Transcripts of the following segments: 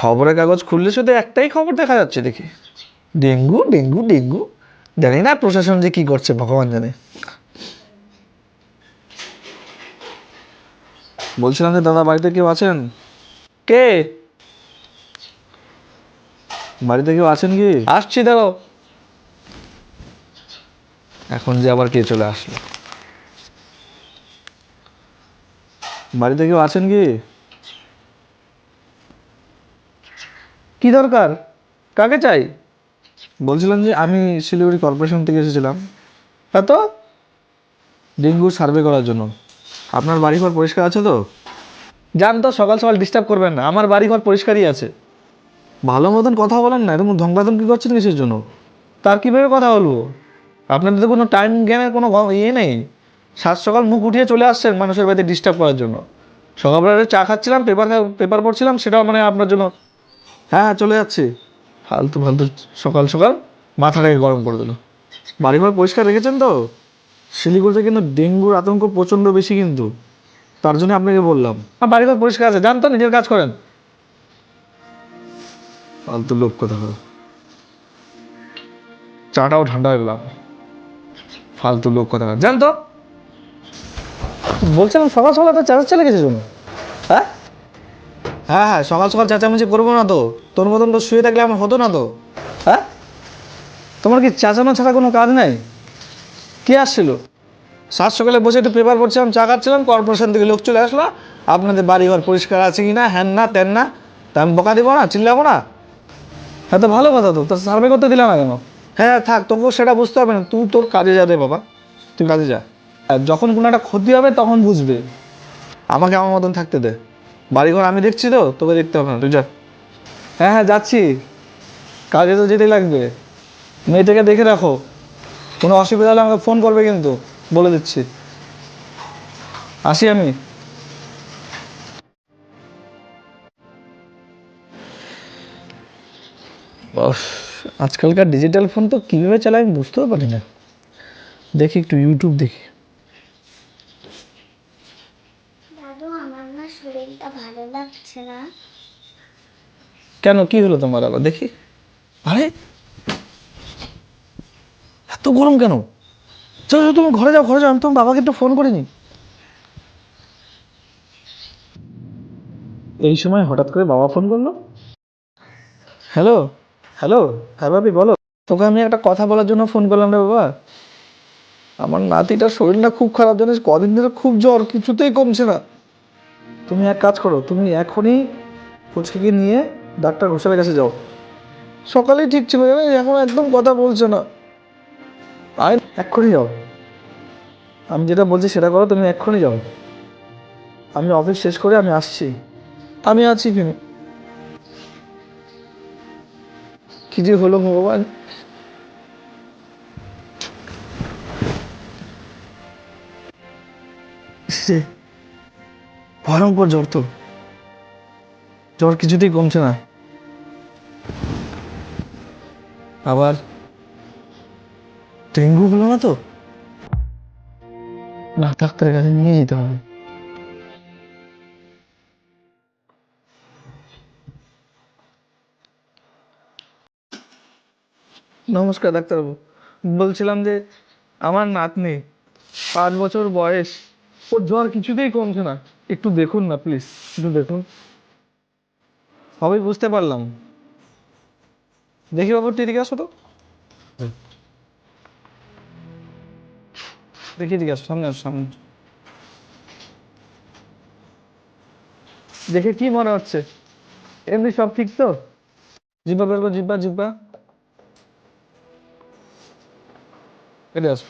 খবরের কাগজ খুললে শুধু একটাই খবর দেখা যাচ্ছে দেখি। Dengue dengue dengue. জানি না প্রশাসন যে কি করছে ভগবান জানে। বলছিলাম যে দাদা বাড়িতে কেউ আছেন? কে? বাড়িতে কেউ আছেন কি? আসছি দাঁড়াও। এখন যে আবার কে চলে আসলো। বাড়িতে কেউ আছেন কি? কি দরকার? কাকে চাই? বলছিলাম যে আমি শিলিগুড়ি কর্পোরেশন থেকে এসেছিলাম। তা তো? ডেঙ্গু সার্ভে করার জন্য। আপনার বাড়িঘর পরিষ্কার আছে তো? যান তো সকাল সকাল ডিস্টার্ব করবেন না। আমার বাড়িঘর পরিষ্কারই আছে। ভালো মতন কথা বলেন না এরকম ধমকাধমকি করছেন কিসের জন্য? তার কীভাবে কথা বলব? আপনাদের তো কোনো টাইম জ্ঞানের কোনো ইয়ে নেই। সাত সকাল মুখ উঠিয়ে চলে আসছেন মানুষের বাড়িতে ডিস্টার্ব করার জন্য। সকালবেলা চা খাচ্ছিলাম পেপার পেপার পড়ছিলাম সেটাও মানে আপনার জন্য হ্যাঁ চলে যাচ্ছি। ফালতু ফালতু সকাল সকাল মাথাটাকে গরম করে দিল। বাড়িঘর পরিষ্কার রেখেছেন তো? শিলিগুড়িতে কিন্তু ডেঙ্গুর আতঙ্ক প্রচণ্ড বেশি কিন্তু। তার জন্য আপনাকে বললাম। আর বাড়িঘর পরিষ্কার আছে জান তো নিজের কাজ করেন। ফালতু লোক কথা। চাটাও ঠান্ডা হয়ে গেলাম ফালতু লোক কথা বলে। জান তো। বলছিলাম সকাল সকাল তো চার্জ চলে গেছে জন্য হ্যাঁ হ্যাঁ সকাল সকাল চেঁচামেচি করব না তো। তোর মতন তো শুয়ে থাকলে আমার হতো না তো। হ্যাঁ? তোমার কি চেঁচানো ছাড়া কোনো কাজ নেই? কে আসছিল? সাত সকালে বসে একটু পেপার পড়ছিলাম চা খাচ্ছিলাম কর্পোরেশন থেকে লোক চলে আসলো। আপনাদের বাড়ি ঘর পরিষ্কার আছে কি না হ্যান না তেন না তা আমি বকা দিব না চিল্লাবো না? হ্যাঁ তো ভালো কথা তো তা সার্ভে করতে দিলাম না কেন? হ্যাঁ থাক তোকেও সেটা বুঝতে হবে না তুই তোর কাজে যা রে বাবা। তুই কাজে যা। যখন কোনো একটা ক্ষতি হবে তখন বুঝবে। আমাকে আমার মতন থাকতে দে। বাড়িঘর আমি দেখছি তো, তোকে দেখতে হবে না, তুই যা। হ্যাঁ হ্যাঁ যাচ্ছি। কাজে তো যেতেই লাগবে। মেয়েটাকে দেখে রাখো। কোনো অসুবিধা হলে আমাকে ফোন করবে কিন্তু, বলে দিচ্ছি। আসি আমি। আজকালকার ডিজিটাল ফোন তো কীভাবে চালাই আমি বুঝতেও পারি না। দেখি একটু ইউটিউব দেখি দাদু আমার শরীরটা ভালো লাগছে না। কেন? কি হলো তোমার আবার? দেখি। আরে! এত গরম কেন? চলো চলো, তুমি ঘরে যাও ঘরে যাও আমি তোমার বাবাকে একটু ফোন করে করিনি এই সময় হঠাৎ করে বাবা ফোন করল? হ্যালো হ্যালো হ্যাঁ ভাবি বলো। তোকে আমি একটা কথা বলার জন্য ফোন করলাম রে বাবা। আমার নাতিটার শরীরটা খুব খারাপ জানিস? কদিন ধরে খুব জ্বর কিছুতেই কমছে না। তুমি এক কাজ করো, তুমি এখনই ফুচকিকে নিয়ে ডাক্তার ঘোষালের কাছে যাও। সকালেই ঠিক ছিল এখন একদম কথা বলছে না। আয়, এক্ষুনি যাও। আমি যেটা বলছি সেটা করো, তুমি এক্ষুনি যাও। আমি অফিস শেষ করে আমি আসছি। আমি আছি কিন্তু কি যে হলো ভগবান। সে ভয়ঙ্কর জ্বর তো। জ্বর কিছুতেই কমছে না। আবার ডেঙ্গু হলো না তো? না, ডাক্তারের কাছে নিয়ে যেতে হবে। নমস্কার ডাক্তারবাবু। বলছিলাম যে আমার নাতনি, পাঁচ বছর বয়স। ওর জ্বর কিছুতেই কমছে না। একটু দেখুন না প্লিজ একটু দেখুন। সবই বুঝতে পারলাম। দেখি বাবু এদিকে আসো তো। দেখি এদিকে আসো সামনে আসো সামনে দেখে কি মনে হচ্ছে? এমনি সব ঠিক তো? জিব্বা বের করো জিব্বা জিব্বা। এদিকে আসো।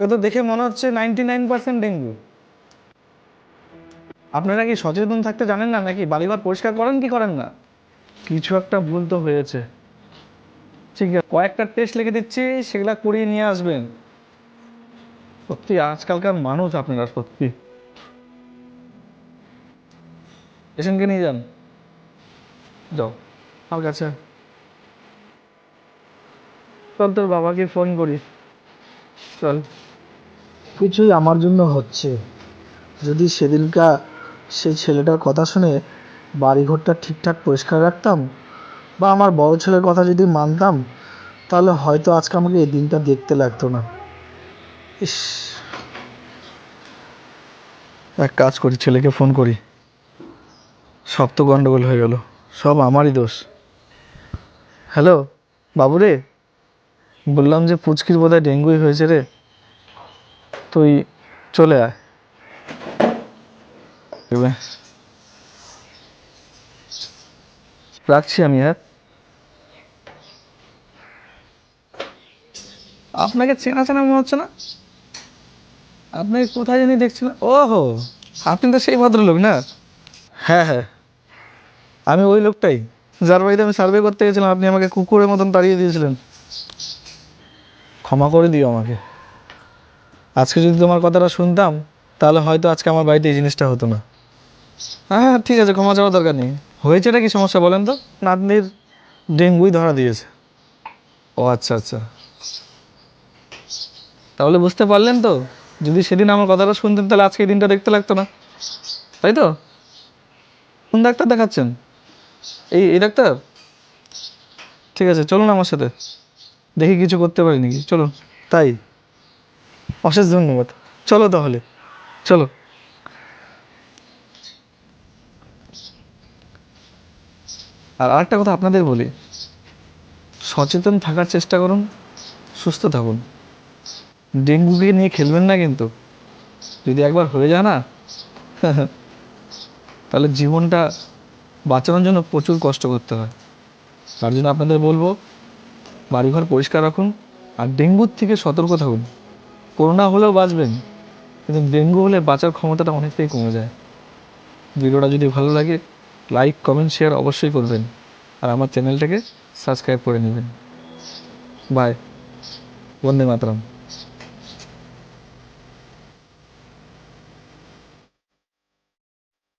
এ তো দেখে মনে হচ্ছে নাইনটি নাইন পার্সেন্ট ডেঙ্গু। আপনারা কি সচেতন থাকতে জানেন না নাকি? বাড়িঘর পরিষ্কার করেন কি করেন না? কিছু একটা ভুল তো হয়েছে। ঠিক আছে কয়েকটা টেস্ট লিখে দিচ্ছি সেগুলা করিয়ে নিয়ে আসবেন। সত্যি আজকালকার মানুষ আপনারা সত্যি। পেশেন্টকে নিয়ে যান। যাও। আমার কাছে। চল তোর বাবাকে ফোন করি চল। কিছুই আমার জন্য হচ্ছে। যদি সেদিনকা সেই ছেলেটার কথা শুনে বাড়িঘরটা ঠিকঠাক পরিষ্কার রাখতাম বা আমার বড় ছেলের কথা যদি মানতাম, তাহলে হয়তো আজকে আমাকে এই দিনটা দেখতে লাগতো না। ইস। এক কাজ করি, ছেলেকে ফোন করি। সব তো গন্ডগোল হয়ে গেল, সব আমারই দোষ। হ্যালো বাবু রে বললাম যে পুচকির বোধহয় ডেঙ্গুই হয়েছে রে। তুই চলে আয়। রাখছি আমি হ্যাঁ? আপনাকে চেনা চেনা মনে হচ্ছে না? আপনাকে কোথায় জানি দেখছি না ওহো, আপনি তো সেই ভদ্রলোক না? হ্যাঁ হ্যাঁ। আমি ওই লোকটাই। যার বাড়িতে আমি সার্ভে করতে গেছিলাম, আপনি আমাকে কুকুরের মতন তাড়িয়ে দিয়েছিলেন। ক্ষমা করে দিও আমাকে। আজকে যদি তোমার কথাটা শুনতাম তাহলে হয়তো আজকে আমার বাড়িতে এই জিনিসটা হতো না। হ্যাঁ হ্যাঁ ঠিক আছে ক্ষমা চাওয়ার দরকার নেই। হয়েছেটা কি সমস্যা বলেন তো? নাতনির ডেঙ্গুই ধরা দিয়েছে। ও আচ্ছা আচ্ছা। তাহলে বুঝতে পারলেন তো? যদি সেদিন আমার কথাটা শুনতেন তাহলে আজকে এই দিনটা দেখতে লাগতো না। তাই তো? কোন ডাক্তার দেখাচ্ছেন? এই এই ডাক্তার? ঠিক আছে চলুন আমার সাথে। দেখি কিছু করতে পারি নাকি চলুন। তাই? অশেষ ধন্যবাদ। চলো তাহলে, চলো। আর আরেকটা কথা আপনাদের বলি, সচেতন থাকার চেষ্টা করুন, সুস্থ থাকুন। ডেঙ্গুকে নিয়ে খেলবেন না কিন্তু, যদি একবার হয়ে যায় না, তাহলে জীবনটা বাঁচানোর জন্য প্রচুর কষ্ট করতে হয়। তার জন্য আপনাদের বলব, বাড়িঘর পরিষ্কার রাখুন, আর ডেঙ্গুর থেকে সতর্ক থাকুন। করোনা হলেও বাঁচবেন, কিন্তু ডেঙ্গু হলে বাঁচার ক্ষমতাটা অনেকটাই কমে যায়। ভিডিওটা যদি ভালো লাগে, লাইক, কমেন্ট, শেয়ার অবশ্যই করবেন, আর আমার চ্যানেলটাকে সাবস্ক্রাইব করে নেবেন। বাই। বন্দে মাতরম।